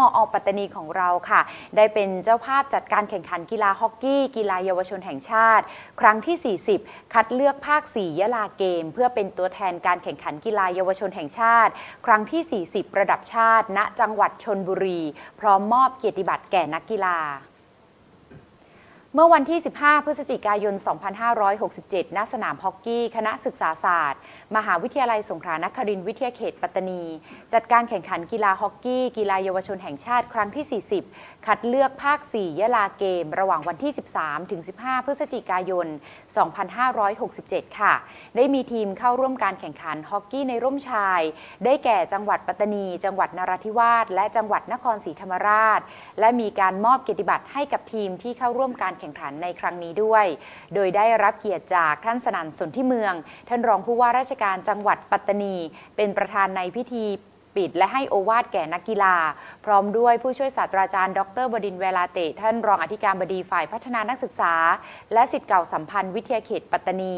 มอปัตตานีของเราค่ะ ได้เป็นเจ้าภาพจัดการแข่งขันกีฬาฮอกกี้ กีฬาเยาวชนแห่งชาติ ครั้งที่ 40 คัดเลือกภาค 4 ยะลาเกม เพื่อเป็นตัวแทนการแข่งขันกีฬาเยาวชนแห่งชาติ ครั้งที่ 40 ระดับชาติ ณ จังหวัดชนบุรี พร้อมมอบเกียรติบัตรแก่นักกีฬา เมื่อวันที่ 15 พฤศจิกายน 2567 ณ สนามฮอกกี้ คณะศึกษาศาสตร์ มหาวิทยาลัยสงขลานครินทร์วิทยาเขตปัตตานี จัดการแข่งขันกีฬาฮอกกี้ กีฬาเยาวชนแห่งชาติครั้งที่ 40 คัดเลือกภาค 4 ยะลาเกม ระหว่างวันที่ 13 ถึง 15 พฤศจิกายน 2567 ค่ะ ได้มีทีมเข้าร่วมการแข่งขันฮอกกี้ในร่มชาย ได้แก่จังหวัดปัตตานี จังหวัดนราธิวาส และจังหวัดนครศรีธรรมราช และมีการมอบเกียรติบัตรให้กับทีมที่เข้าร่วมการแข่งขันในครั้งนี้ด้วย โดยได้รับเกียรติจากท่านสนั่นสนที่เมือง ท่านรองผู้ว่าราชการจังหวัดปัตตานี เป็นประธานในพิธี ปิด และให้โอวาทแก่นักกีฬา พร้อมด้วยผู้ช่วยศาสตราจารย์ ดรบดินเวลาเตะท่านรองอธิการบดีฝ่ายพัฒนานักศึกษา และสิทธิ์เก่าสัมพันธ์วิทยาเขตปัตตานี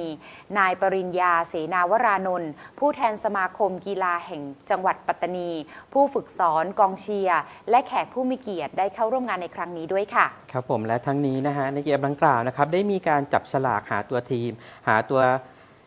นายปริญญาเสนาวรานนท์ผู้แทนสมาคมกีฬาแห่งจังหวัดปัตตานี ผู้ฝึกสอนกองเชียร์และแขกผู้มีเกียรติได้เข้าร่วมงานในครั้งนี้ด้วยค่ะ ครับผมและทั้งนี้นะฮะในเกมดังกล่าวนะครับได้มีการจับฉลากหาตัวทีม หาตัว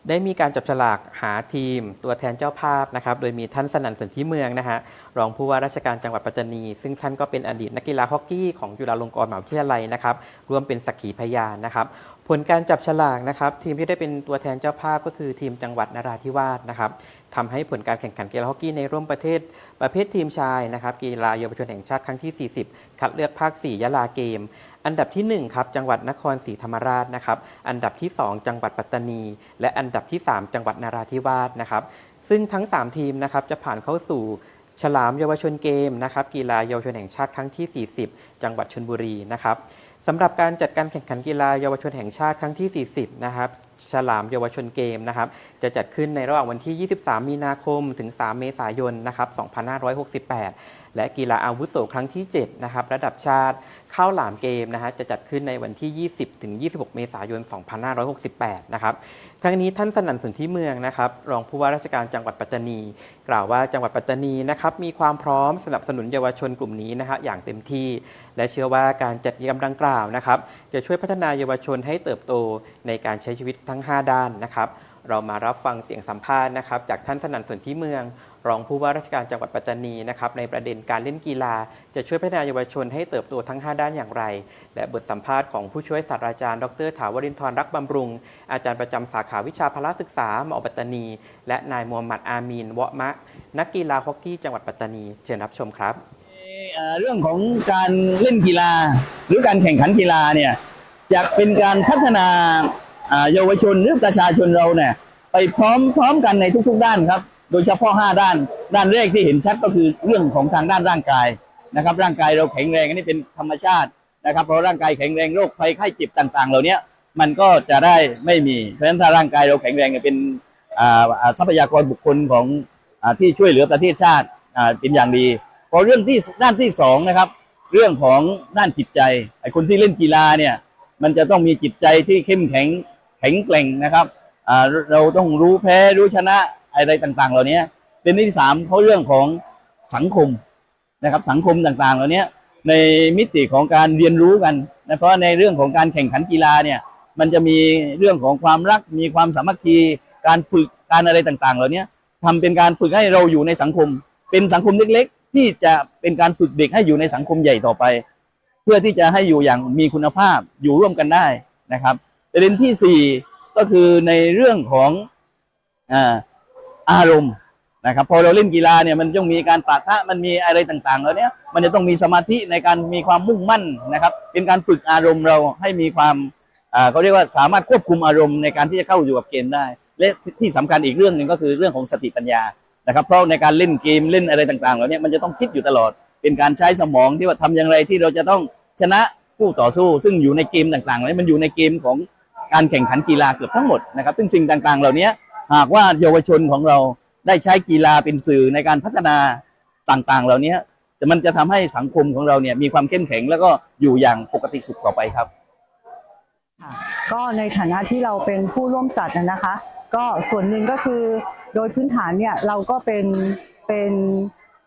ได้มีการจับฉลากหาทีมตัวแทนเจ้าภาพนะครับ โดยมีท่านสนั่นสนธิเมืองนะฮะรองผู้ว่าราชการจังหวัดปัตตานี ซึ่งท่านก็เป็นอดีตนักกีฬาฮอกกี้ของจุฬาลงกรณ์มหาวิทยาลัยนะครับร่วมเป็นสักขีพยานนะครับ ผลการจับฉลากนะครับ ทีมที่ได้เป็นตัวแทนเจ้าภาพก็คือทีมจังหวัดนราธิวาสนะครับทำให้ผลการแข่งขันกีฬาฮอกกี้ในร่วมประเทศ ประเภททีมชายนะครับกีฬาเยาวชนแห่งชาติครั้งที่ 40 คัดเลือกภาค 4 ยะลาเกม อันดับที่ 1 ครับ จังหวัดนครศรีธรรมราชนะครับ อันดับที่ 2 จังหวัดปัตตานี และอันดับที่ 3 จังหวัดนาราธิวาสนะครับ ซึ่งทั้ง 3 ทีมนะครับจะผ่านเข้าสู่ฉลามเยาวชนเกมนะครับกีฬาเยาวชนแห่งชาติครั้งที่ 40 จังหวัดชลบุรีนะครับสำหรับการจัดการแข่งขันกีฬาเยาวชนแห่งชาติครั้งที่ 40 นะครับฉลามเยาวชนเกมนะครับ จะจัดขึ้นในระหว่างวันที่ 23 มีนาคม ถึง 3 เมษายน นะครับ 2568 และกีฬาอาวุโสครั้งที่7นะครับระดับชาติข้าวหลามเกมนะฮะจะจัดขึ้นในวันที่ 20ถึง26 เมษายน 2568 นะครับทั้งนี้ท่านสนั่นสุนที่เมืองนะครับรองผู้ว่าราชการจังหวัดปัตตานี กล่าวว่าจังหวัดปัตตานีนะครับมีความพร้อมสนับสนุนเยาวชนกลุ่มนี้นะฮะอย่างเต็มที่ และเชื่อว่าการจัดกิจกรรมดังกล่าวนะครับจะช่วยพัฒนาเยาวชนให้เติบโตในการใช้ชีวิตทั้ง 5 ด้านนะครับเรามารับฟังเสียงสัมภาษณ์นะครับจากท่านสนั่นสนที่เมือง รองผู้ว่าราชการจังหวัดปัตตานีนะครับในประเด็นการเล่นกีฬา จะช่วยพัฒนาเยาวชนให้เติบโตทั้ง 5 ด้านอย่างไร และบทสัมภาษณ์ของผู้ช่วยศาสตราจารย์ ดรถาวรินทร์รักบำรุง อาจารย์ประจำสาขาวิชาพละศึกษามอปัตตานี และนายมูฮัมหมัดอามีนวะมะ นักกีฬาฮอกกี้จังหวัดปัตตานีเชิญรับชมครับเรื่องของการเล่นกีฬา หรือการแข่งขันกีฬาเนี่ยจะเป็นการพัฒนาอ่าเยาวชนหรือประชาชนเราเนี่ยไปพร้อมพร้อมกันในทุก ๆ ด้านครับ โดยเฉพาะ 5 ด้าน ด้านแรกที่เห็นชัดก็คือเรื่องของทางด้านร่างกายนะครับ ร่างกายเราแข็งแรงอันนี้เป็นธรรมชาตินะครับเพราะร่างกายแข็งแรงโรคภัยไข้เจ็บต่าง ๆ เหล่านี้มันก็จะได้ไม่มี เพราะฉะนั้นถ้าร่างกายเราแข็งแรงเนี่ยเป็นทรัพยากรบุคคลของอที่ช่วยเหลือประเทศชาติเป็นอย่างดีพอเรื่องที่ด้านที่สองนะครับ เรื่องของด้านจิตใจไอ้คนที่เล่นกีฬาเนี่ยมันจะต้องมีจิตใจที่เข้มแข็งแข็งแกร่งนะครับเราต้องรู้แพ้รู้ชนะ อะไรต่างๆ เหล่านี้เป็นที่สามเขาเรื่องของสังคมนะครับ สังคมต่างๆ เหล่านี้ในมิติของการเรียนรู้กันนะเพราะในเรื่องของการแข่งขันกีฬาเนี่ยมันจะมีเรื่องของความรักมีความสามัคคีการฝึกการอะไรต่างๆ เหล่านี้ทำเป็นการฝึกให้เราอยู่ในสังคม เป็นสังคมเล็ก ๆ ที่จะเป็นการฝึกเด็กให้อยู่ในสังคมใหญ่ต่อไป เพื่อที่จะให้อยู่อย่างมีคุณภาพอยู่ร่วมกันได้นะครับประเด็นที่สี่ก็คือในเรื่องของอ่า อารมณ์นะครับพอเราเล่นกีฬาเนี่ยมันต้องมีการปะทะมันมีอะไรต่างๆแล้วเนี้ยมันจะต้องมีสมาธิในการมีความมุ่งมั่นนะครับ เป็นการฝึกอารมณ์เราให้มีความเขาเรียกว่าสามารถควบคุมอารมณ์ในการที่จะเข้าอยู่กับเกมได้ และที่สำคัญอีกเรื่องหนึ่งก็คือเรื่องของสติปัญญานะครับ เพราะในการเล่นเกมเล่นอะไรต่างๆเหล่านี้มันจะต้องคิดอยู่ตลอด เป็นการใช้สมองที่ว่าทำอย่างไรที่เราจะต้องชนะผู้ต่อสู้ ซึ่งอยู่ในเกมต่างๆเหล่านี้มันอยู่ในเกมของการแข่งขันกีฬาเกือบทั้งหมดนะครับ ซึ่งสิ่งต่างๆ เหล่านี้ หากว่าเยาวชนของเราได้ใช้กีฬาเป็นสื่อในการพัฒนาต่างๆ เหล่านี้แต่มันจะทำให้สังคมของเราเนี่ยมีความเข้มแข็งแล้วก็อยู่อย่างปกติสุขต่อไปครับ ก็ในฐานะที่เราเป็นผู้ร่วมจัดนะคะ ก็ส่วนหนึ่งก็คือโดยพื้นฐานเนี่ยเราก็เป็นเป็น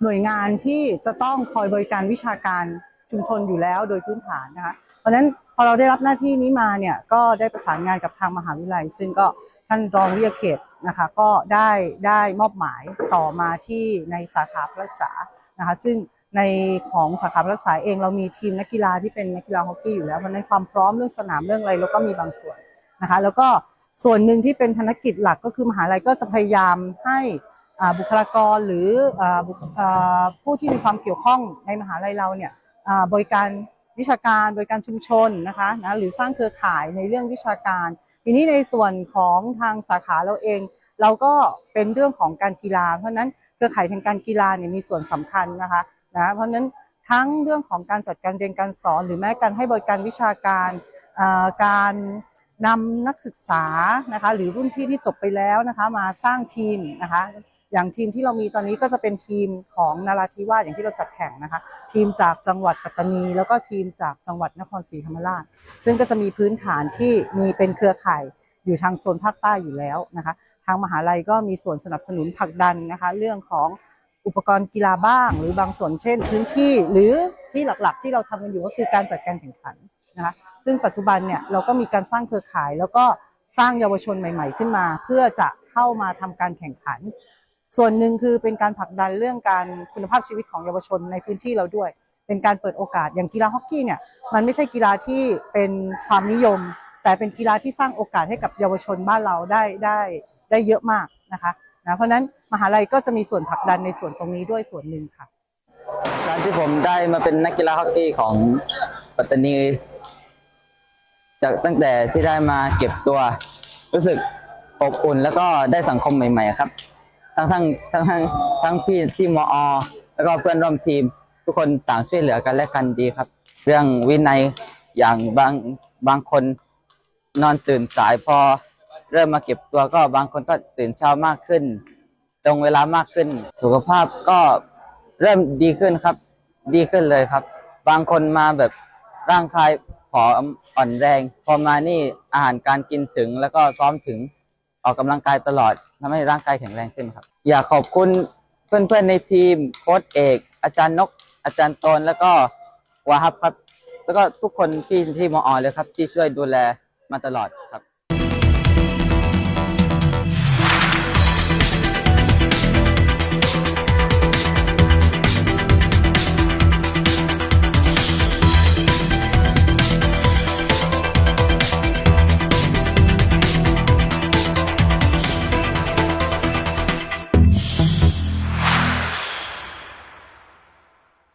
หน่วยงานที่จะต้องคอยบริการวิชาการ ชุมชนอยู่แล้วโดยพื้นฐานนะคะ เพราะฉะนั้นพอเราได้รับหน้าที่นี้มาเนี่ยก็ได้ประสานงานกับทางมหาวิทยาลัย ซึ่งก็ท่านรองวิทยาเขตนะคะก็ได้ได้มอบหมายต่อมาที่ในสาขาพรักษานะคะ ซึ่งในของสาขาพรักษาเองเรามีทีมนักกีฬาที่เป็นนักกีฬาฮอกกี้อยู่แล้วเพราะนั้นความพร้อมเรื่องสนามเรื่องอะไรเราก็มีบางส่วนนะคะ แล้วก็ส่วนหนึ่งที่เป็นภารกิจหลักก็คือมหาลัยก็จะพยายามให้บุคลากรหรือออผู้ที่มีความเกี่ยวข้องในมหาลัยเราเนี่ย บริการวิชาการบริการชุมชนนะคะนะหรือสร้างเครือข่ายในเรื่องวิชาการ ทีนี้ในส่วนของทางสาขาเราเอง เราก็เป็นเรื่องของการกีฬา เพราะนั้นเครือข่ายทางการกีฬาเนี่ยมีส่วนสำคัญนะคะนะเพราะฉะนั้นทั้งเรื่องของการจัดการเรียนการสอน หรือแม้การให้บริการวิชาการอ่าการนำนักศึกษานะคะหรือรุ่นพี่ที่จบไปแล้วนะคะมาสร้างทีมนะคะ อย่างทีมที่เรามีตอนนี้ก็จะเป็นทีมของนาราธิวาสอย่างที่เราจัดแข่งนะคะ ทีมจากจังหวัดปัตตานี แล้วก็ทีมจากจังหวัดนครศรีธรรมราช ซึ่งก็จะมีพื้นฐานที่มีเป็นเครือข่ายอยู่ทางโซนภาคใต้อยู่แล้วนะคะ ทางมหาลัยก็มีส่วนสนับสนุนผลักดันนะคะ เรื่องของอุปกรณ์กีฬาบ้าง หรือบางส่วนเช่น พื้นที่หรือที่หลักๆ ที่เราทำกันอยู่ก็คือการจัดการแข่งขันนะคะซึ่งปัจจุบันเนี่ยเราก็มีการสร้างเครือข่ายแล้วก็สร้างเยาวชนใหม่ ๆ ขึ้นมา เพื่อจะเข้ามาทำการแข่งขัน ส่วนหนึ่งคือเป็นการผลักดันเรื่องการคุณภาพชีวิตของเยาวชนในพื้นที่เราด้วย เป็นการเปิดโอกาสอย่างกีฬาฮอกกี้เนี่ยมันไม่ใช่กีฬาที่เป็นความนิยม แต่เป็นกีฬาที่สร้างโอกาสให้กับเยาวชนบ้านเราได้ได้ได้เยอะมากนะคะนะเพราะฉะนั้นมหาลัยก็จะมีส่วนผลักดันในส่วนตรงนี้ด้วยส่วนหนึ่งค่ะ การที่ผมได้มาเป็นนักกีฬาฮอกกี้ของปัตตานีจากตั้งแต่ที่ได้มาเก็บตัวรู้สึกอบอุ่นแล้วก็ได้สังคมใหม่ ๆ ครับ ทั้งทั้งทั้งทั้งทั้งพี่ที่มอ แล้วก็เพื่อนร่วมทีม ทุกคนต่างช่วยเหลือกันและกันดีครับ เรื่องวินัยอย่างบางบางคนนอนตื่นสายพอ เริ่มมาเก็บตัวก็บางคนก็ตื่นเช้ามากขึ้น ตรงเวลามากขึ้น สุขภาพก็เริ่มดีขึ้นครับ ดีขึ้นเลยครับ บางคนมาแบบร่างกายผอมอ่อนแรง พอมานี่อาหารการกินถึงแล้วก็ซ้อมถึงออกกำลังกายตลอด ทำให้ร่างกายแข็งแรงขึ้นครับ อยากขอบคุณเพื่อนๆในทีมโค้ชเอก อาจารย์นก อาจารย์ตนแล้วก็วาฮับครับ แล้วก็ทุกคนที่ที่มอเลยครับ ที่ช่วยดูแลมาตลอดครับ